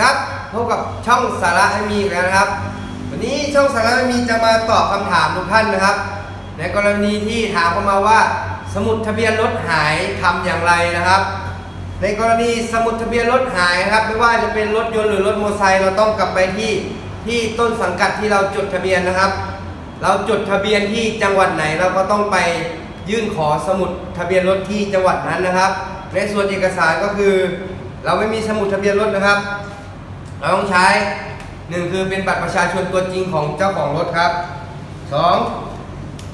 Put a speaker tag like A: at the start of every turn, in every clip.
A: ครับพบกับช่องสาระให้มีอีกแล้วนะครับ วันนี้ช่องสาระให้มีจะมาตอบคำถามทุกท่านนะครับ ในกรณีที่ถามเข้ามาว่า สมุดทะเบียนรถหายทำอย่างไรนะครับ ในกรณีสมุดทะเบียนรถหายนะครับ ไม่ว่าจะเป็นรถยนต์หรือรถมอเตอร์ไซค์เราต้องกลับไปที่ที่ต้นสังกัดที่เราจดทะเบียนนะครับ เราจดทะเบียนที่จังหวัดไหนเราก็ต้องไปยื่นขอสมุดทะเบียนรถที่จังหวัดนั้นนะครับ ในส่วนเอกสารก็คือ เราไม่มีสมุดทะเบียนรถนะครับ เราต้องใช้หนึ่งคือเป็นบัตรประชาชนตัวจริงของเจ้าของรถครับสอง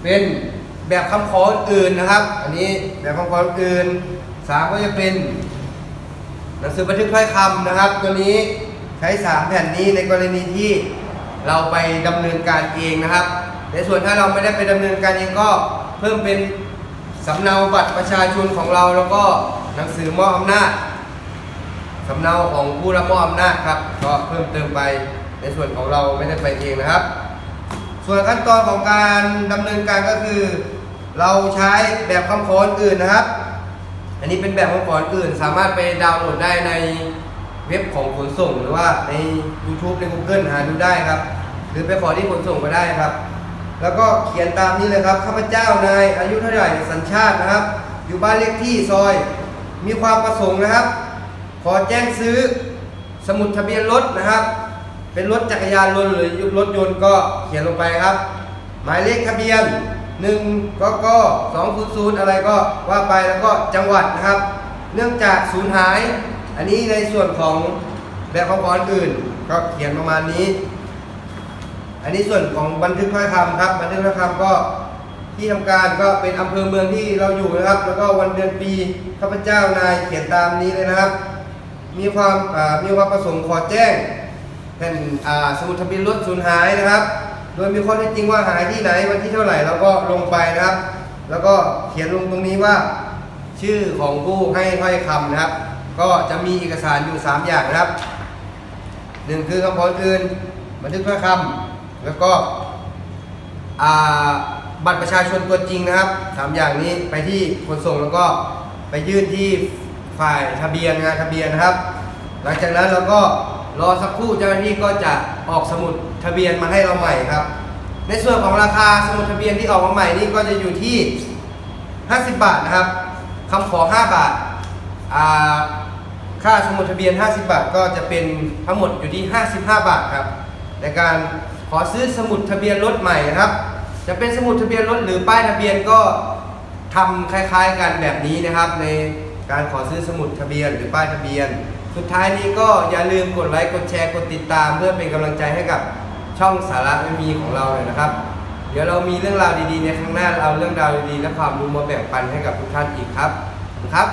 A: เป็นแบบคำขออื่นนะครับ อันนี้แบบคำขออื่นสามก็จะเป็นหนังสือบันทึกถ้อยคำนะครับ ตัวนี้ใช้สามแผ่นนี้ในกรณีที่เราไปดำเนินการเองนะครับ ในส่วนถ้าเราไม่ได้ไปดำเนินการเองก็เพิ่มเป็นสำเนาบัตรประชาชนของเราแล้วก็หนังสือมอบอำนาจ สำเนาของผู้รับมอบอำนาจครับ ก็เพิ่มเติมไปในส่วนของเราไม่ได้ไปเองนะครับ ส่วนขั้นตอนของการดำเนินการก็คือ เราใช้แบบคำขออื่นนะครับ อันนี้เป็นแบบของก่ออื่น สามารถไปดาวน์โหลดได้ในเว็บของขนส่ง หรือว่าใน YouTube ใน Google หาดูได้ครับ หรือไปขอที่ขนส่งก็ได้ครับ แล้วก็เขียนตามนี้เลยครับข้าพเจ้านายอายุเท่าไหร่สัญชาตินะครับ อยู่บ้านเลขที่ซอย มีความประสงค์นะครับ ขอแจ้งซื้อสมุดทะเบียนรถนะครับ เป็นรถจักรยานยนต์หรือรถยนต์ก็เขียนลงไปครับ หมายเลขทะเบียน1กก200อะไรก็ว่าไปแล้วก็จังหวัดนะครับ เนื่องจากสูญหาย อันนี้ในส่วนของแบบคำขออื่น ก็เขียนประมาณนี้ อันนี้ส่วนของบันทึกถ้อยคำครับบันทึกถ้อยคำก็ที่ทำการก็เป็นอำเภอเมืองที่เราอยู่นะครับ แล้วก็วันเดือนปีข้าพเจ้านายเขียนตามนี้เลยนะครับ มีความมีความประสงค์ขอแจ้งแผ่นสมุดทะเบียนรถสูญหายนะครับ โดยมีข้อเท็จจริงว่าหายที่ไหนวันที่เท่าไหร่เราก็ลงไปนะครับ แล้วก็เขียนลงตรงนี้ว่าชื่อของผู้ให้ถ้อยคำนะครับ ก็จะมีเอกสารอยู่ 3 อย่างนะครับหนึ่งคือคำขออื่นบันทึกถ้อยคำแล้วก็บัตรประชาชนตัวจริงนะครับสามอย่างนี้ไปที่ขนส่งแล้วก็ไปยื่นที่ ฝ่ายทะเบียนงานทะเบียนนะครับ หลังจากนั้นเราก็รอสักครู่เจ้าหน้าที่ก็จะออกสมุดทะเบียนมาให้เราใหม่ครับ ในส่วนของราคาสมุดทะเบียนที่ออกมาใหม่นี่ก็จะอยู่ที่ 50 บาทนะครับคำขอ 5 บาทาค่าสมุดทะเบียน 50 บาท ก็จะเป็นทั้งหมดอยู่ที่ 55 บาทครับ ในการขอซื้อสมุดทะเบียนรถใหม่นะครับ จะเป็นสมุดทะเบียนรถหรือป้ายทะเบียนก็ทำคล้ายๆกันแบบนี้นะครับใน การขอซื้อสมุดทะเบียนหรือป้ายทะเบียน สุดท้ายนี้ก็อย่าลืมกดไลค์กดแชร์กดติดตาม เพื่อเป็นกำลังใจให้กับช่องสาระไม่มีของเราเลยนะครับ เดี๋ยวเรามีเรื่องราวดีๆในข้างหน้าเราเอาเรื่องราวดีๆและความรู้มาแบ่งปันให้กับทุกท่านอีกครับครับ